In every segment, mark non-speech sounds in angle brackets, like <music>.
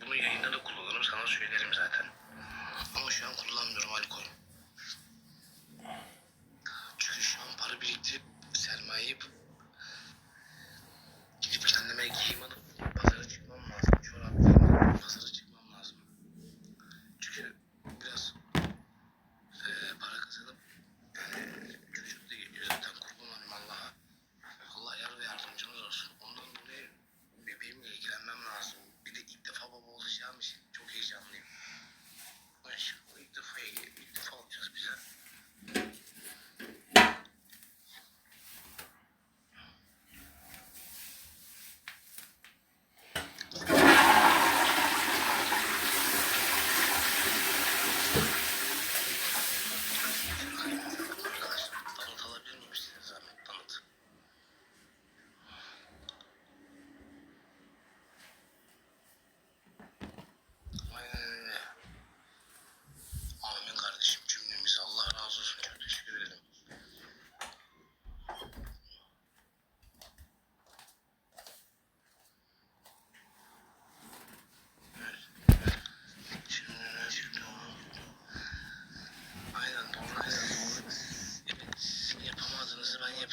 bunu yayında da kullanırım sana söylerim zaten.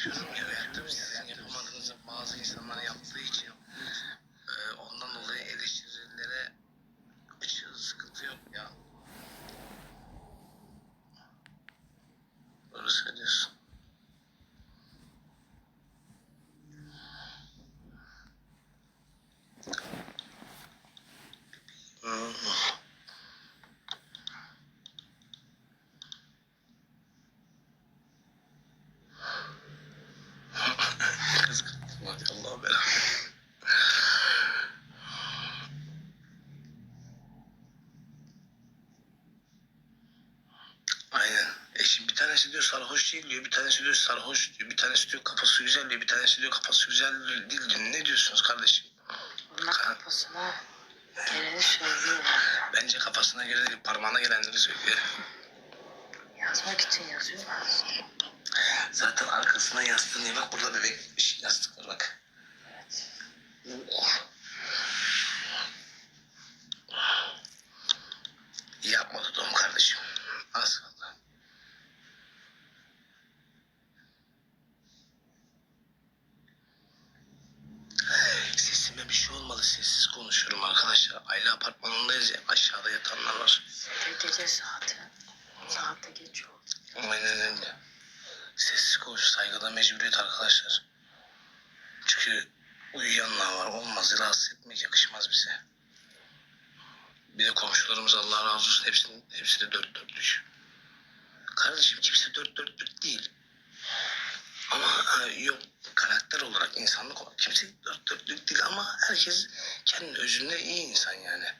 just tanesi diyor sarhoş değil diyor, bir tanesi diyor sarhoş diyor, bir tanesi diyor kafası güzel diyor, bir tanesi diyor kafası güzel değil diyor. Ne diyorsunuz kardeşim? Onlar kafasına geleni söylüyorlar. Bence kafasına göre değil, parmağına gelenleri söylüyor. Yazmak için yazıyorlar işte. Zaten arkasına yastığını bak burada bebek yastık var bak. Evet. Yapma Dudum kardeşim. Az kaldı. Sesime bir şey olmalı. Sessiz konuşuyorum arkadaşlar. Aile apartmanındayız ya. Aşağıda yatanlar var. Gece saati. Saatte geç oldu. Aynen öyle. Sessiz konuş. Saygıda mecburiyet arkadaşlar. Çünkü uyuyanlar var. Olmaz. Rahatsız etmek yakışmaz bize. Bir de komşularımız Allah razı olsun. Hepsinin, hepsi de dört dörtlük. Kardeşim kimse dört dörtlük değil. Ama ha, yok karakter olarak, insanlık olarak kimse dört dörtlük değil ama herkes kendi özünde iyi insan yani.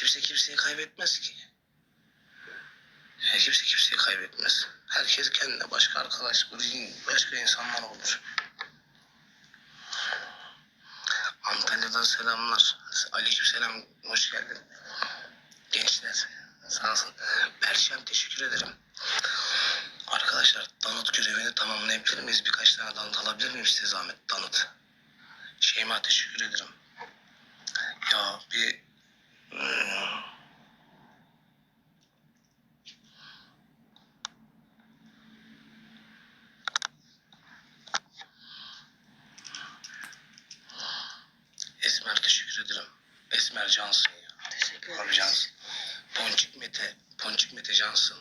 Kimse kimseyi kaybetmez ki. Ya kimse kimseyi kaybetmez. Herkes kendine başka arkadaş, başka insanlar olur. Antalya'dan selamlar. Aleyküm selam. Hoş geldin. Gençler. Sağ olsun. Perşem teşekkür ederim. Arkadaşlar danıt görevini tamamlayabilir miyiz? Birkaç tane danıt alabilir miyim size zahmet? Danıt. Şeyma teşekkür ederim. Ya bir... Esmer teşekkür ederim. Esmer Cansın ya. Teşekkür Abi ederiz. Cansın. Ponçik Mete. Ponçik Mete Cansın.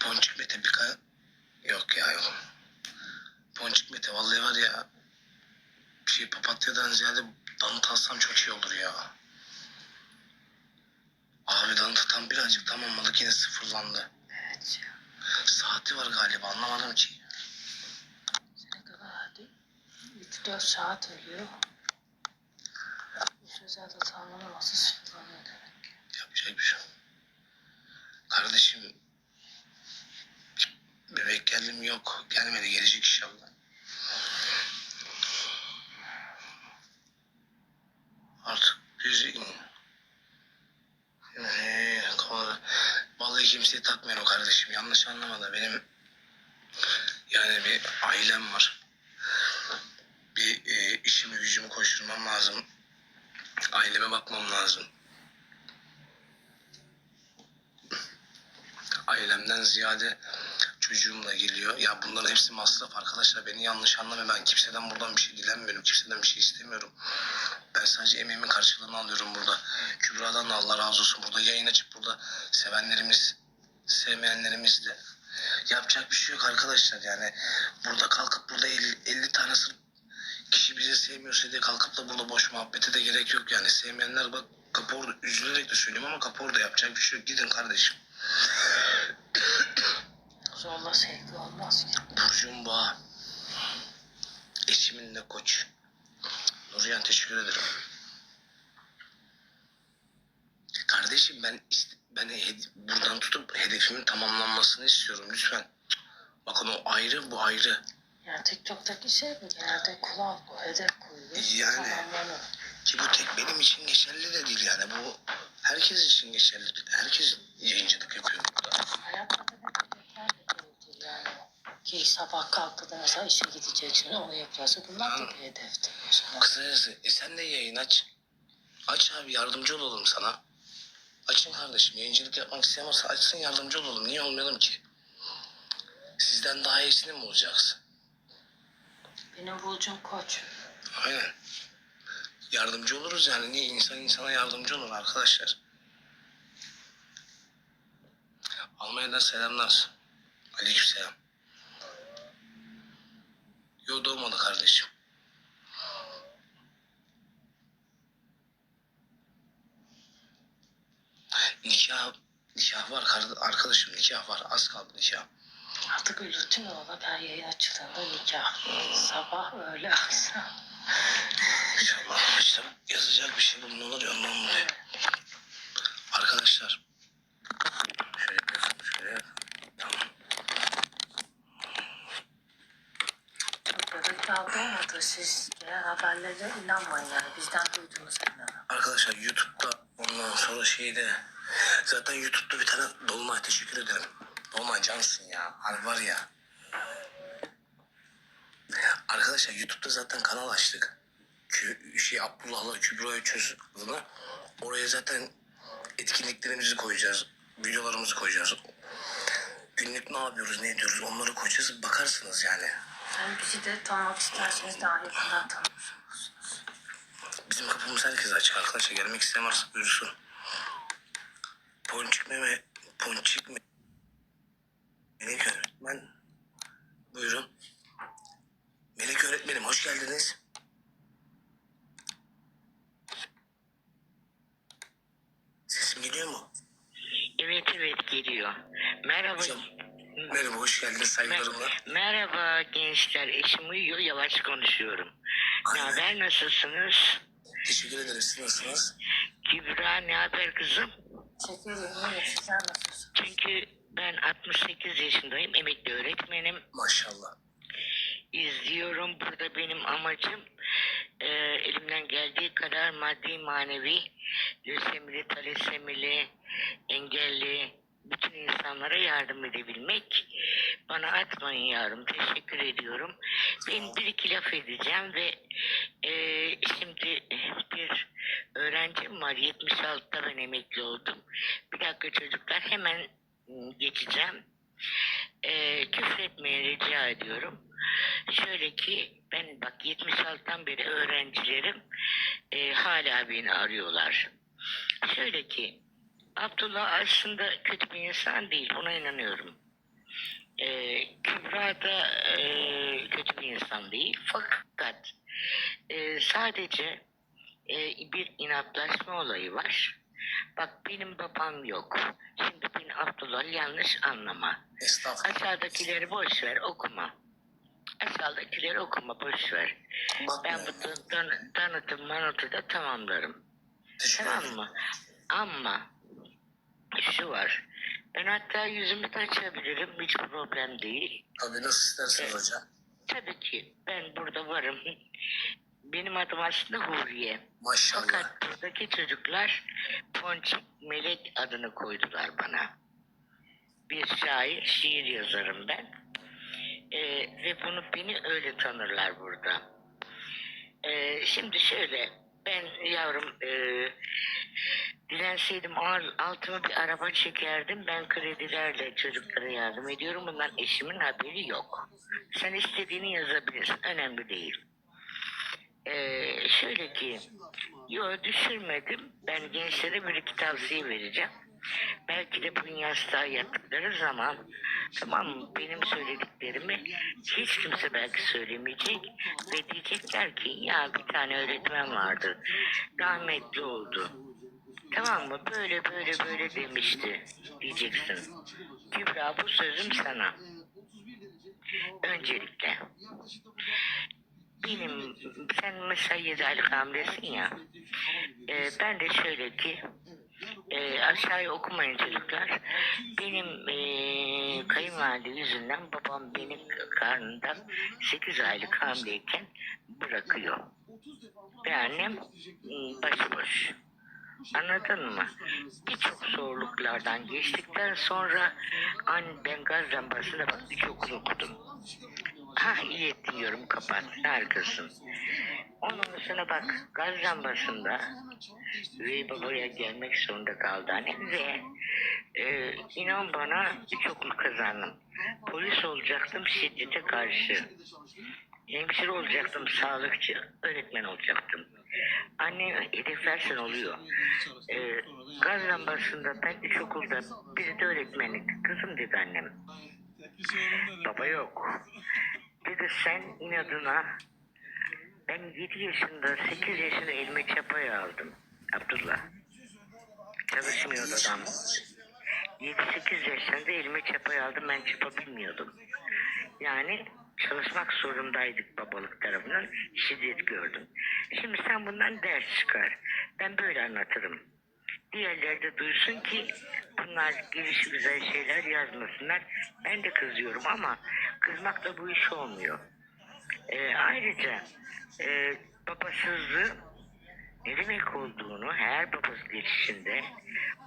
Ponçik Mete bir ka... Yok ya yok. Ponçik Mete vallahi var ya şey papatyadan ziyade danıt alsam çok iyi olur ya. Abi danıtı tam birazcık tamamladık yine sıfırlandı. Evet ya. Saati var galiba anlamadım ki. Ne kadar hadi? 3-4 saat ölüyor. Bu sözlerde tamamlaması sıfırlanıyor demek ki. Yapacak bir şey. Kardeşim bebek geldi mi yok. Gelmedi gelecek inşallah. Artık biz Ee, kafaları- Vallahi kimseyi takmıyorum kardeşim. Yanlış anlama da benim Yani bir ailem var. Bir e, işimi gücümü koşturmam lazım. Aileme bakmam lazım. Ailemden ziyade çocuğum da geliyor. Ya bunların hepsi masraf arkadaşlar. Beni yanlış anlamayın. Ben kimseden buradan bir şey dilenmiyorum. Kimseden bir şey istemiyorum. Ben sadece emeğimin karşılığını alıyorum burada. Kübra'dan da Allah razı olsun. Burada yayın açıp burada sevenlerimiz, sevmeyenlerimiz de. Yapacak bir şey yok arkadaşlar. Yani burada kalkıp burada 50, 50 tane sırf kişi bizi sevmiyorsa diye kalkıp da burada boş muhabbete de gerek yok yani. Sevmeyenler bak kapı orada üzülerek de söylüyorum ama kapı orada yapacak bir şey yok. Gidin kardeşim. Zorla sevgi olmaz ki. Burcu'm boğa. Eşimin de koç. Nurcan teşekkür ederim. Kardeşim ben ben buradan tutup hedefimin tamamlanmasını istiyorum lütfen. Bakın o ayrı bu ayrı. Yani TikTok'taki şey mi? Genelde kulak bu, hedef koyuyor. Yani. Tamamlanır. Ki bu tek benim için geçerli de değil yani bu herkes için geçerli. Herkes yayıncılık yapıyor burada. Hayatta da ne hedefler de koyulur yani. Ki sabah kalktı da mesela işe gideceksin, onu yapıyorsa bunlar da bir hedeftir. Mesela. Kısacası e sen de yayın aç. Aç abi yardımcı olalım sana. Açın kardeşim yayıncılık yapmak isteyen varsa açsın yardımcı olalım. Niye olmayalım ki? Sizden daha iyisini mi olacaksın? Benim burcum koç. Aynen. Yardımcı oluruz yani. Niye insan insana yardımcı olur arkadaşlar? Almanya'dan selamlar. Aleykümselam. Yo doğmadı kardeşim. Nikah, nikah var arkadaşım nikah var. Az kaldı nikah. Artık rutin olarak her yayın açıldığında nikah. Sabah, öğle, akşam. İnşallah işte yazacak bir şey bulunur ondan dolayı. Arkadaşlar. Şöyle yapıyorsun şöyle. Tamam. Daha doğmadı. Siz gelen haberlere inanmayın yani. Bizden duyduğunuza inanın. Arkadaşlar YouTube'da ondan sonra şeyde zaten YouTube'da bir tane Dolunay teşekkür ederim. Dolunay cansın ya. Harbi var ya. Arkadaşlar YouTube'da zaten kanal açtık. Kü, şey Abdullah'la Kübra Çöz adına. Oraya zaten etkinliklerimizi koyacağız. Videolarımızı koyacağız. Günlük ne yapıyoruz, ne ediyoruz onları koyacağız. Bakarsınız yani. Yani bizi de tanımak isterseniz daha yakından tanımış olursunuz. Bizim kapımız herkese açık arkadaşlar. Gelmek isteyen varsa buyursun. Ponçik mi mi? Ponçik mi? Melek öğretmen. Buyurun. Melek öğretmenim hoş geldiniz. Sesim geliyor mu? Evet evet geliyor. Merhaba. Hocam. Merhaba hoş geldiniz saygılarımla. Me- merhaba gençler. Eşim uyuyor yavaş konuşuyorum. Ne Aynen. haber nasılsınız? Teşekkür ederim. Siz nasılsınız? Kübra ne haber kızım? Teşekkür ederim. İyi, Sizler nasılsınız? Çünkü ben 68 yaşındayım. Emekli öğretmenim. Maşallah. İzliyorum. Burada benim amacım e, elimden geldiği kadar maddi manevi lösemili, talasemili, engelli bütün insanlara yardım edebilmek. Bana atmayın yavrum. Teşekkür ediyorum. Ben bir iki laf edeceğim ve e, şimdi bir öğrencim var. 76'da ben emekli oldum. Bir dakika çocuklar hemen geçeceğim. E, küfür etmeye rica ediyorum. Şöyle ki ben bak 76'dan beri öğrencilerim e, hala beni arıyorlar. Şöyle ki Abdullah aslında kötü bir insan değil ona inanıyorum. E, Kübra da e, kötü bir insan değil fakat e, sadece e, bir inatlaşma olayı var. Bak benim babam yok. Şimdi beni Abdullah yanlış anlama. Aşağıdakileri boş ver okuma. Aşağıdakileri okuma boş ver. Ben bu tanıtım manıtı da tamamlarım. Tamam mı? Ama şu var. Ben hatta yüzümü de açabilirim. Hiç problem değil. Tabii nasıl isterseniz hocam. Tabii ki ben burada varım. Benim adım aslında Huriye. Maşallah. Fakat buradaki çocuklar Ponçik Melek adını koydular bana. Bir şair, şiir yazarım ben. Ee, ve bunu beni öyle tanırlar burada. Ee, şimdi şöyle ben yavrum e, dilenseydim al- altıma bir araba çekerdim. Ben kredilerle çocuklara yardım ediyorum. Bundan eşimin haberi yok. Sen istediğini yazabilirsin. Önemli değil. Ee, şöyle ki yo düşürmedim. Ben gençlere bir iki tavsiye vereceğim. Belki de bu yastığa yattıkları zaman tamam benim söylediklerimi hiç kimse belki söylemeyecek ve diyecekler ki ya bir tane öğretmen vardı rahmetli oldu. Tamam mı böyle böyle böyle demişti diyeceksin. Kübra bu sözüm sana. Öncelikle benim sen mesela 7 aylık hamilesin ya. Ee, ben de şöyle ki e, aşağıya okumayın çocuklar. Benim e, kayınvalide yüzünden babam beni karnında 8 aylık hamileyken bırakıyor. Ve annem m, başıboş. Anladın mı? Birçok zorluklardan geçtikten sonra an ben gaz lambasına bak birçok okudum. Ha iyi ettin yorum kapat. Harikasın. Ondan sonra bak gaz lambasında üvey babaya gelmek zorunda kaldı annem ve e, inan bana birçok kazandım. Polis olacaktım şiddete karşı. Hemşire olacaktım, sağlıkçı, öğretmen olacaktım. Anne hedef versen oluyor. Ee, gaz lambasında üç okulda biri de öğretmenlik. Kızım dedi annem. Baba yok. Dedi sen inadına ben 7 yaşında 8 yaşında elime çapayı aldım. Abdullah. Çalışmıyordu adam. 7-8 yaşında elime çapayı aldım ben çapa bilmiyordum. Yani çalışmak zorundaydık babalık tarafından şiddet gördüm. Şimdi sen bundan ders çıkar. Ben böyle anlatırım. Diğerleri de duysun ki bunlar gelişi güzel şeyler yazmasınlar. Ben de kızıyorum ama kızmakla bu iş olmuyor. Ee, ayrıca e, babasızlığı ne demek olduğunu her babası geçişinde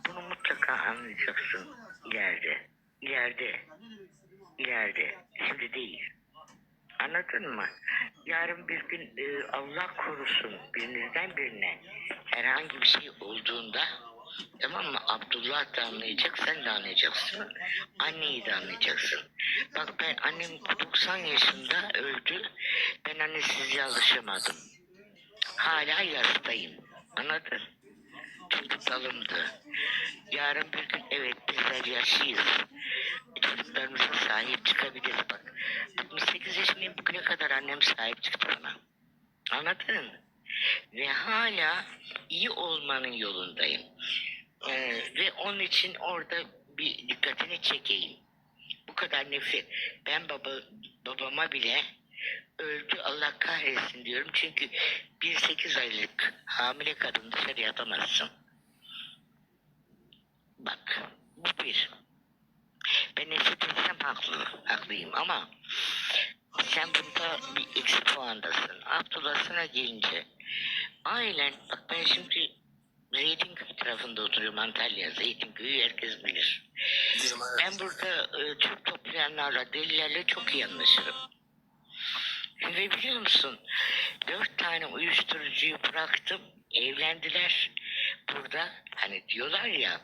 bunu mutlaka anlayacaksın ileride. İleride. İleride. Şimdi değil. Anladın mı? Yarın bir gün e, Allah korusun birinizden birine herhangi bir şey olduğunda tamam mı? Abdullah da anlayacak, sen de anlayacaksın. Anneyi de anlayacaksın. Bak ben annem 90 yaşında öldü. Ben annesiz alışamadım. Hala yastayım. Anladın? Çünkü dalımdı. Yarın bir gün evet bizler yaşlıyız. Çocuklarımıza sahip çıkabiliriz bak. 68 yaşındayım bugüne kadar annem sahip çıktı bana. Anladın? Ve hala iyi olmanın yolundayım. Ee, ve onun için orada bir dikkatini çekeyim. Bu kadar nefret. Ben baba, babama bile öldü Allah kahretsin diyorum. Çünkü bir sekiz aylık hamile kadın dışarı atamazsın. Bak bu bir. Ben nefret etsem haklı, haklıyım ama sen bunda bir eksi puandasın. Abdullah sana gelince ailen, bak ben şimdi Zeytinköy tarafında oturuyorum Antalya. Zeytinköy'ü herkes bilir. Ben burada e, çöp toplayanlarla, delilerle çok iyi anlaşırım. Ve biliyor musun? Dört tane uyuşturucuyu bıraktım. Evlendiler. Burada hani diyorlar ya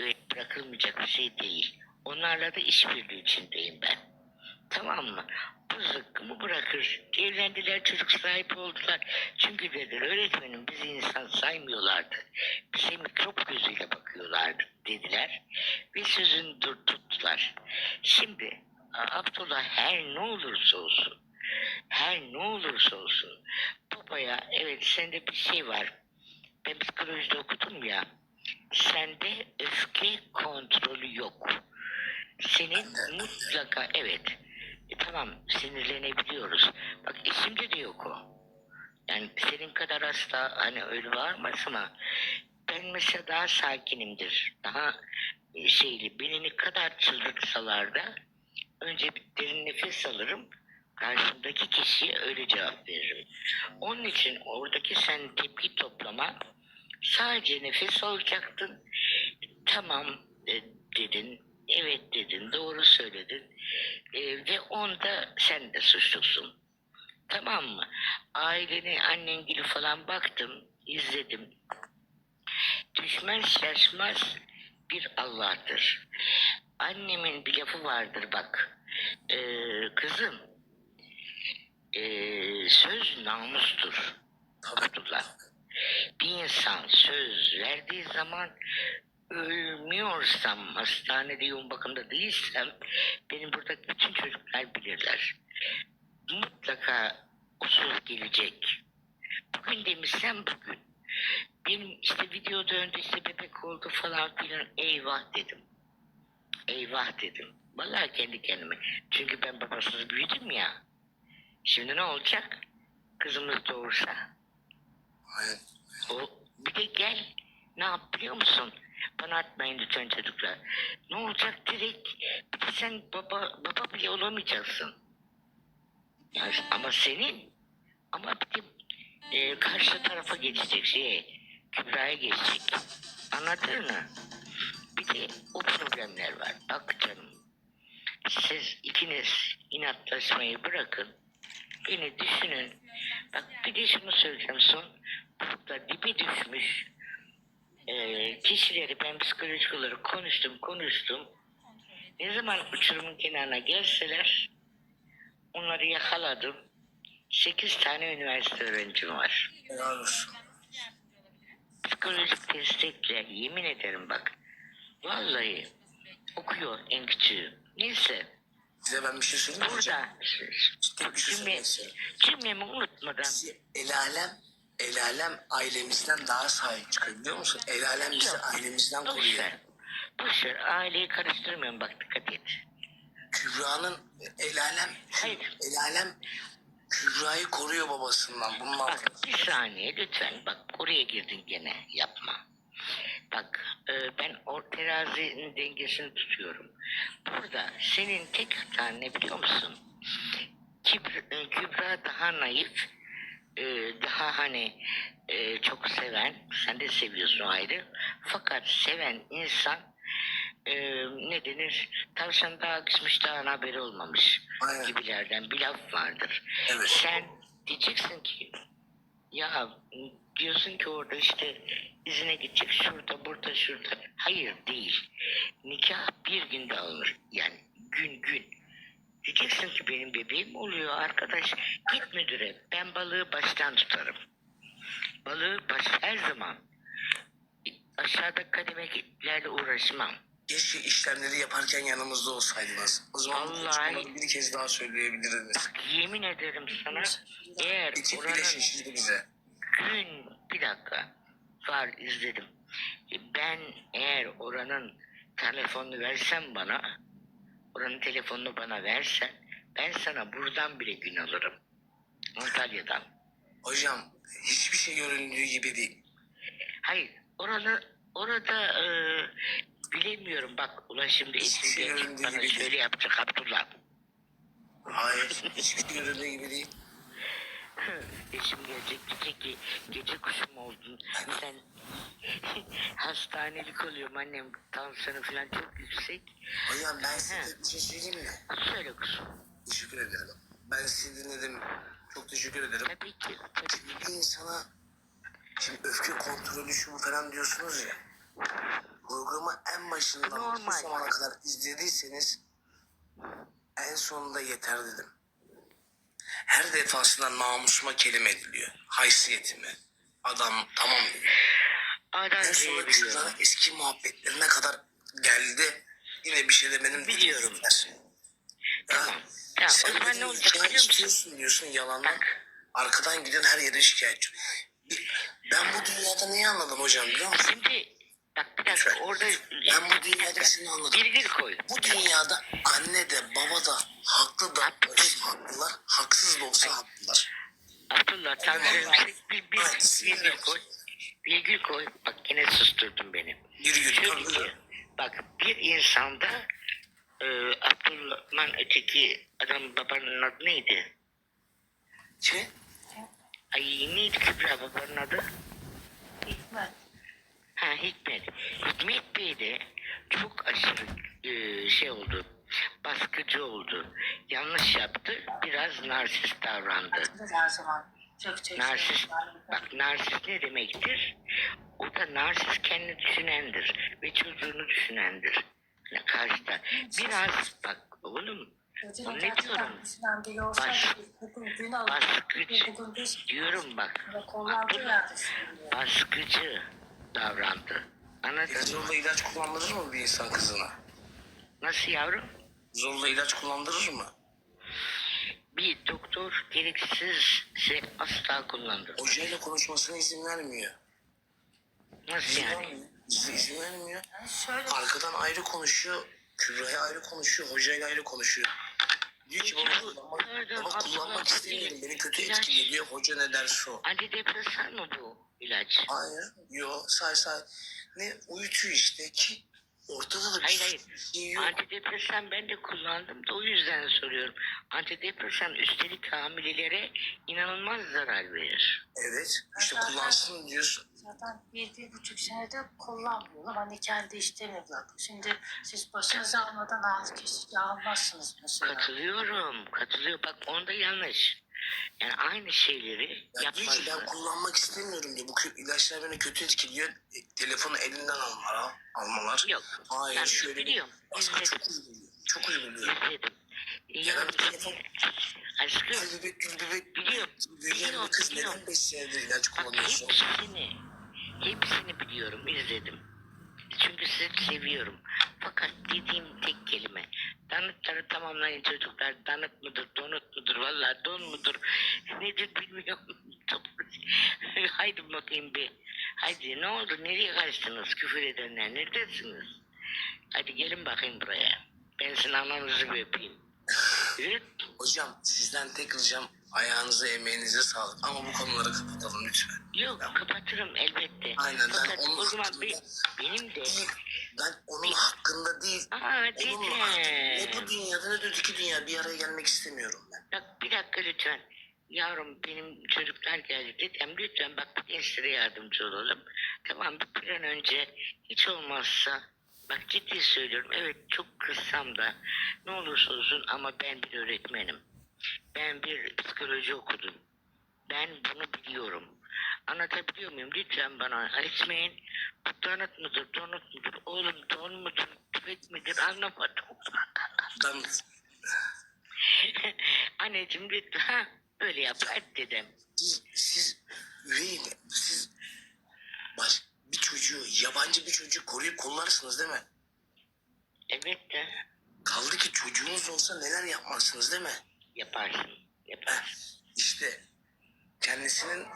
evet bırakılmayacak bir şey değil. Onlarla da işbirliği içindeyim ben. Tamam mı? Bu zıkkımı bırakır. Evlendiler, çocuk sahibi oldular. Çünkü dediler öğretmenim bizi insan saymıyorlardı. Bize mikrop gözüyle bakıyorlardı dediler. Ve sözünü tuttular. Şimdi Abdullah her ne olursa olsun her ne olursa olsun babaya evet sende bir şey var. Ben psikolojide okudum ya. Sende öfke kontrolü yok. Senin mutlaka evet. E, tamam sinirlenebiliyoruz. Bak eşimde de yok o. Yani senin kadar hasta hani öyle varmaz ama ben mesela daha sakinimdir. Daha e, şeyli. Beni ne kadar çıldırtsalar da önce bir derin nefes alırım. Karşımdaki kişiye öyle cevap veririm. Onun için oradaki sen tepki toplama sadece nefes alacaktın. Tamam e, dedin. Evet dedin. Doğru söyledin. E, ve onda sen de suçlusun. Tamam mı? Aileni, annen gibi falan baktım, izledim. Düşmez şaşmaz bir Allah'tır. Annemin bir lafı vardır bak. Ee, kızım, ee, söz namustur. Abdullah. Bir insan söz verdiği zaman ölmüyorsam, hastanede yoğun bakımda değilsem benim burada bütün çocuklar bilirler. Mutlaka o gelecek. Bugün demişsem bugün. Benim işte video döndü işte bebek oldu falan filan eyvah dedim. Eyvah dedim. Vallahi kendi kendime. Çünkü ben babasız büyüdüm ya. Şimdi ne olacak? Kızımız doğursa. Aynen. O bir de gel ne yap biliyor musun? Bana atmayın lütfen çocuklar. Ne olacak direkt bir de sen baba, baba bile olamayacaksın. Yani, ama senin ama bir de e, karşı tarafa geçecek şey Kübra'ya geçecek. Anladın mı? Bir de o problemler var. Bak canım. Siz ikiniz inatlaşmayı bırakın. Beni düşünün. Bak bir de şunu söyleyeceğim son. Burada dibi düşmüş e, kişileri ben psikolojik olarak konuştum konuştum. Ne zaman uçurumun kenarına gelseler onları yakaladım. Sekiz tane üniversite öğrencim var. Psikolojik destekle yemin ederim bak. Vallahi okuyor en küçüğü. Neyse Size ben bir şey söyleyeyim burada Ciddi bir şey cümle, cümlemi unutmadan el alem, el alem ailemizden daha sahip çıkıyor biliyor musun? El alem bizi Yok. ailemizden boş koruyor. ver. Boş ver aileyi karıştırmıyorum bak dikkat et. Kübra'nın el alem, Hayır. el alem Kübra'yı koruyor babasından. Bunun altında. Bak bir saniye lütfen bak oraya girdin gene yapma. Bak e, ben o terazinin dengesini tutuyorum. Burada senin tek hatan ne biliyor musun? Kübra, e, Kübra daha naif, e, daha hani e, çok seven, sen de seviyorsun ayrı. Fakat seven insan e, ne denir? Tavşan daha kısmış daha haberi olmamış Aynen. gibilerden bir laf vardır. Evet. Sen diyeceksin ki ya diyorsun ki orada işte izine gidecek şurada burada şurada. Hayır değil. Nikah bir günde alınır. Yani gün gün. Diyeceksin ki benim bebeğim oluyor arkadaş. Git müdüre. Ben balığı baştan tutarım. Balığı baş her zaman. Aşağıda kademelerle uğraşmam. Keşke işlemleri yaparken yanımızda olsaydınız. O zaman Vallahi. bir kez daha söyleyebilirdiniz. Yemin ederim sana eğer bile oranın bize. gün bir dakika var izledim. E, Ben eğer oranın telefonunu versem bana oranın telefonunu bana versen ben sana buradan bile gün alırım. Antalya'dan. Hocam hiçbir şey göründüğü gibi değil. Hayır oranı orada e, bilemiyorum bak ulaşımda Hiçbir şey eğitim göründüğü bana gibi değil. şöyle yapacak Abdullah. Hayır. hiçbir şey göründüğü gibi değil. Eşim gelecek diyecek ki gece kuşum oldun. Sen <laughs> hastanelik oluyorum annem tansiyonu falan çok yüksek. Hocam ben size bir şey söyleyeyim mi? Söyle kuzum. Teşekkür ederim. Ben sizi dinledim. Çok teşekkür ederim. Tabii ki. Tabii ki. Bir insana şimdi öfke kontrolü şu bu falan diyorsunuz ya. Programı en başından bu Normal. zamana kadar izlediyseniz en sonunda yeter dedim. Her defasında namusuma kelime ediliyor. Haysiyetime. Adam tamam diyor. Adam En sonunda şuradan eski muhabbetlerine kadar geldi. Yine bir şey demedim. Biliyorum. dediler. Tamam. Tamam. Sen O zaman ne olacak ya biliyor musun? istiyorsun diyorsun yalandan. Bak. Arkadan giden her yere şikayetçi. Ben bu dünyada neyi anladım hocam biliyor musun? Şimdi bak bir dakika Lütfen. orada Ben bu dünyada seni anladım. virgül koy. Bu dünyada anne de baba da haklı da olsa haklılar, haksız da olsa haklılar. Abdullah tansiyonu bir, bir, virgül koy. Virgül koy. Bak yine susturdun beni. Şöyle tabii ki, bak bir insanda e, Abdullah'ın öteki adam babanın adı neydi? ki Ay neydi Kübra babanın adı? Hikmet. Ha Hikmet. Hikmet Bey de çok aşırı e, şey oldu. Baskıcı oldu. Yanlış yaptı. Biraz narsist davrandı. Her zaman çökecek. Narsist, bak narsist ne demektir? O da narsist kendini düşünendir ve çocuğunu düşünendir. Yani karşıda. Biraz bak oğlum Çocuğun ne diyorum? Baş- baskıcı diyorum bak. sürünüyor. Baskıcı davrandı. Anladın mı? Zorla ilaç kullandırır mı bir insan kızına? Nasıl yavrum? Zorla ilaç kullandırır mı? Bir doktor gereksizse asla kullandır. Hocayla konuşmasına izin vermiyor. Nasıl İzin yani? vermiyor. İzin, izin vermiyor. Yani şöyle Arkadan ayrı konuşuyor. Kübra'ya ayrı konuşuyor. Hocayla ayrı konuşuyor. Diyor ki baba kullanmak, baba kullanmak istemiyorum. Beni kötü etkiliyor. Hoca ne derse o. Antidepresan mı bu ilaç? Hayır. Yo say say. Ne uyutuyor işte ki ortada da bir Hayır hayır. şey yok. Antidepresan ben de kullandım da o yüzden soruyorum. Antidepresan üstelik hamilelere inanılmaz zarar verir. Evet. işte kullansın diyorsun. zaten bir, bir buçuk senede kullanmıyorum. Hani kendi isteğimle bıraktım. Şimdi siz başınıza almadan ağız kesinlikle almazsınız mesela. Katılıyorum. Katılıyor. Bak onda yanlış. Yani aynı şeyleri Ya ki ben kullanmak istemiyorum diyor. Bu kö- ilaçlar beni kötü etkiliyor. E, telefonu elinden almalar. almalar. Yok. Hayır ben şöyle bir biliyorum. İzledim. çok uyguluyor. Çok uyguluyor. İzledim. Ya Ya, bir telefon aşkım Gül bebek gül bebek Biliyorum, büyüyen bir biliyorum, kız biliyorum. neden 5 senedir ilaç Bak kullanıyorsun? hepsini, hepsini biliyorum, izledim. Çünkü sizi seviyorum. Fakat dediğim tek kelime. Danıtları tamamlayın çocuklar. Danıt mıdır, donut mudur, vallahi don mudur, <laughs> nedir bilmiyorum. <laughs> Haydi bakayım bir. Haydi ne oldu, nereye kaçtınız küfür edenler, neredesiniz? Hadi gelin bakayım buraya. Ben sizin ananızı öpeyim. <laughs> Hocam sizden tek ricam ayağınıza emeğinize sağlık. Ama bu konuları kapatalım lütfen. Yok kapatırım elbette. Aynen, ben Fakat onun o zaman hakkında- be- benim de ben onun hakkında değil. Aa Onun hakkında ne bu dünyada ne de öteki dünya bir araya gelmek istemiyorum ben. Bak bir dakika lütfen. Yavrum benim çocuklar geldi dedem lütfen bak bu gençlere yardımcı olalım. Tamam bir an önce hiç olmazsa bak ciddi söylüyorum evet çok kızsam da ne olursa olsun ama ben bir öğretmenim. Ben bir psikoloji okudum. Ben bunu biliyorum. Anlatabiliyor muyum? Lütfen bana etmeyin. Bu donut mudur, donut mudur, oğlum don mudur, tüfek midir anlamadım. Ben <laughs> Anneciğim lütfen ha, öyle yap hadi dedim. siz, siz üvey mi? Siz baş, bir çocuğu, yabancı bir çocuğu koruyup kollarsınız değil mi? Evet de Kaldı ki çocuğunuz olsa neler yapmazsınız değil mi? Yaparsın. Yaparsın. İşte kendisinin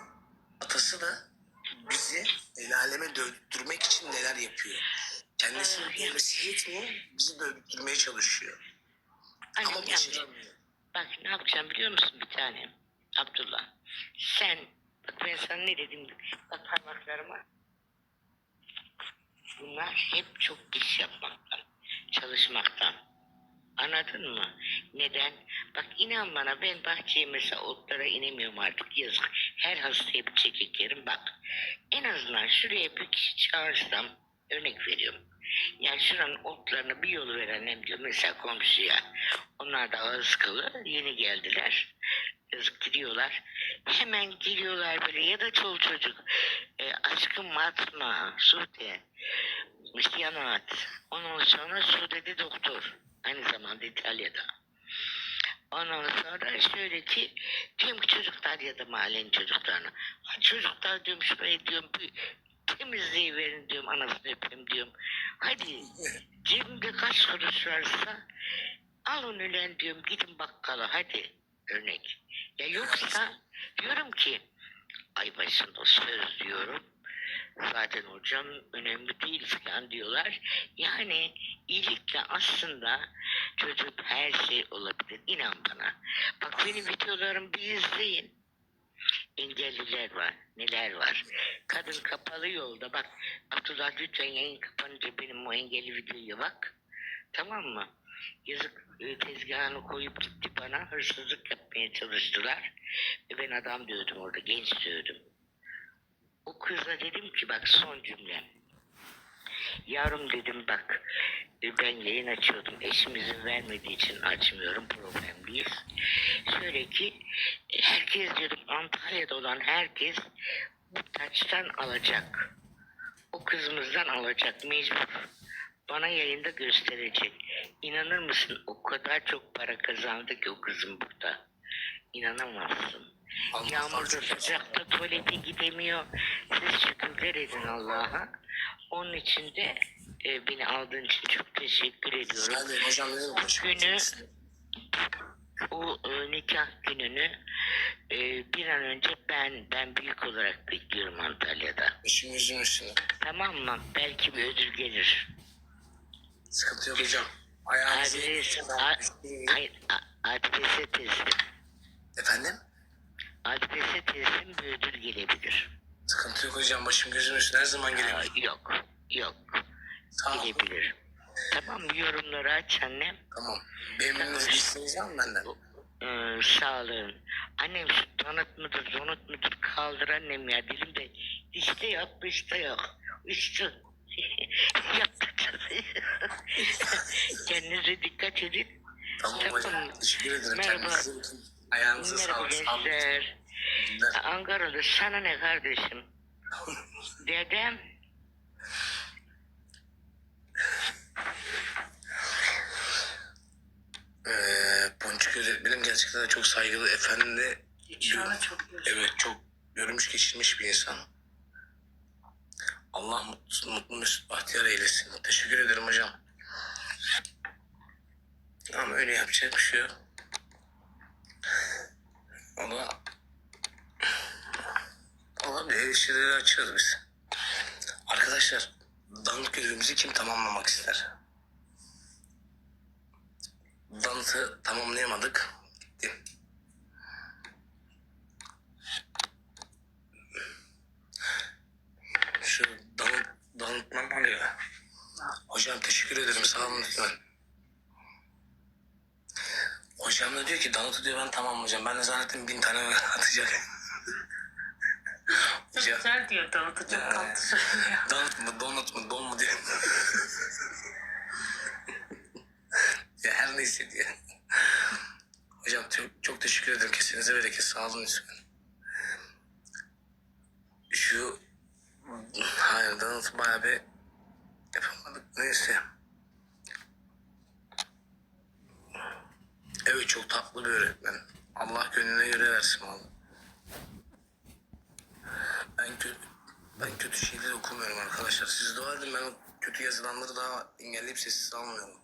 atası da bizi el aleme dövdürmek için neler yapıyor. Kendisinin dövmesi yetmiyor, bizi dövdürmeye çalışıyor. Ama Annem yanlış. başaramıyor. Bak ne yapacağım biliyor musun bir tane? Abdullah. Sen bak ben sana ne dedim? Bak parmaklarıma. Bunlar hep çok iş yapmaktan, çalışmaktan. Anladın mı? Neden? Bak inan bana ben bahçeye mesela otlara inemiyorum artık yazık. Her hastaya bir çekik bak. En azından şuraya bir kişi çağırsam örnek veriyorum. Yani şuranın otlarına bir yol verenem diyor mesela komşuya. Onlar da ağız kılı yeni geldiler. Yazık gidiyorlar. Hemen geliyorlar böyle ya da çol çocuk. E, aşkım atma, Sude. İşte yanat. Ondan sonra Sude'de doktor. Aynı zamanda İtalya'da. Ondan sonra şöyle ki ki çocuklar ya da mahallenin çocuklarına. Çocuklar diyorum şurayı diyorum bir temizleyiverin diyorum anasını öpeyim diyorum. Hadi cebimde kaç kuruş varsa alın ölen diyorum gidin bakkala hadi örnek. Ya yoksa diyorum ki ay başında söz diyorum. Zaten hocam önemli değil falan diyorlar. Yani iyilikle aslında çocuk her şey olabilir. İnan bana. Bak benim videolarımı bir izleyin. Engelliler var. Neler var. Kadın kapalı yolda. Bak Abdullah lütfen yayın kapanınca benim o engelli videoya bak. Tamam mı? Yazık e, tezgahını koyup gitti bana. Hırsızlık yapmaya çalıştılar. Ve ben adam diyordum orada. Genç diyordum. O kıza dedim ki bak son cümlem. Yavrum dedim bak e, ben yayın açıyordum. Eşim izin vermediği için açmıyorum. Problemliyiz. Şöyle ki e, herkes diyordum Antalya'da olan herkes bu taçtan alacak. O kızımızdan alacak mecbur. Bana yayında gösterecek. İnanır mısın o kadar çok para kazandı ki o kızım burada. İnanamazsın. Allah Yağmurda sıcakta tuvalete gidemiyor. Siz şükürler edin Allah'a. Onun için de e, beni aldığın için çok teşekkür ediyorum. Hadi hocam ne günü o e, nikah gününü e, bir an önce ben ben büyük olarak bekliyorum Antalya'da. İşim yüzüm üstünde. Tamam mı? Belki bir ödül gelir. Sıkıntı yok hocam. Ayağınızı... Adres, a, hayır, a- adrese teslim. Efendim? Adrese teslim ödül gelebilir. Sıkıntı yok hocam. Başım gözüm üstünde. Her zaman Aa, gelebilir. yok, yok. Sağ ol. Gelebilir. Tamam yorumları aç annem. Tamam. Benimle var mı benden? Ee, sağlığın. Annem şu donut mudur, donut mudur kaldır annem ya dilimde. İşte yok, işte yok. İşte. <laughs> <laughs> Kendinize dikkat edin. Tamam hocam. Teşekkür ederim. Merhaba. Ayağınıza Merhaba sağlık. Gençler. Günler. Ankaralı sana ne kardeşim? <laughs> Dedem. Ee, Ponçik öğretmenim gerçekten de çok saygılı, efendi. An çok Evet çok görmüş geçirmiş bir insan. Allah mutlu, mutlu mesut bahtiyar eylesin. Teşekkür ederim hocam. Ama öyle yapacak bir şey yok. Ona olabilir. Şeyleri açıyoruz biz. Arkadaşlar danıt görevimizi kim tamamlamak ister? Danıtı tamamlayamadık. Şu danıt, danıtmam oluyor. Hocam teşekkür ederim. Sağ olun lütfen. Hocam da diyor ki danıtı diyor ben tamamlayacağım. Ben de zannettim bin tane <laughs> atacak. <laughs> Hocam güzel diyor Davut'u çok Ee, tatlı söylüyor. danıt mı donut mu don mu diye. <laughs> ya her neyse diye. Hocam çok, çok teşekkür ederim. Kesinize bereket. Sağ olun lütfen. Şu hayır danıt bayağı bir yapamadık. Neyse. Evet çok tatlı bir öğretmen. Allah gönlüne göre versin valla. Ben kötü, ben kötü şeyleri okumuyorum arkadaşlar. Siz dua edin ben o kötü yazılanları daha engelleyip sessiz almıyorum.